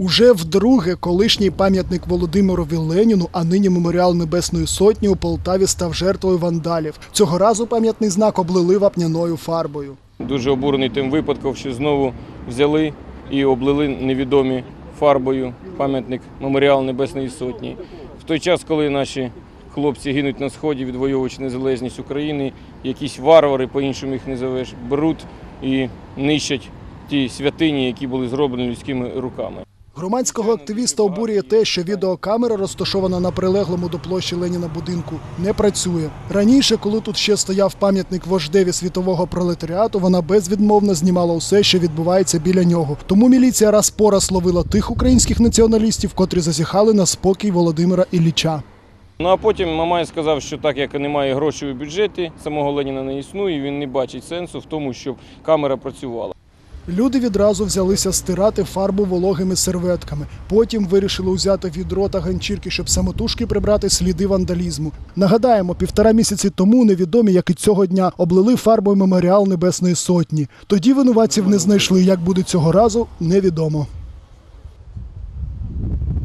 Уже вдруге колишній пам'ятник Володимирові Леніну, а нині меморіал Небесної Сотні у Полтаві став жертвою вандалів. Цього разу пам'ятний знак облили вапняною фарбою. Дуже обурений тим випадком, що знову взяли і облили невідомі фарбою пам'ятник меморіал Небесної Сотні. В той час, коли наші хлопці гинуть на сході, відвоюючи незалежність України, якісь варвари, по-іншому їх називеш, беруть і нищать ті святині, які були зроблені людськими руками. Громадського активіста обурює те, що відеокамера, розташована на прилеглому до площі Леніна будинку, не працює. Раніше, коли тут ще стояв пам'ятник вождеві світового пролетаріату, вона безвідмовно знімала усе, що відбувається біля нього. Тому міліція раз по раз ловила тих українських націоналістів, котрі зазіхали на спокій Володимира Ілліча. Ну а потім Мамай сказав, що так як немає грошей у бюджеті, самого Леніна не існує, він не бачить сенсу в тому, щоб камера працювала. Люди відразу взялися стирати фарбу вологими серветками. Потім вирішили узяти відро та ганчірки, щоб самотужки прибрати сліди вандалізму. Нагадаємо, півтора місяці тому невідомі, як і цього дня, облили фарбою меморіал Небесної Сотні. Тоді винуватців не знайшли. Як буде цього разу, невідомо.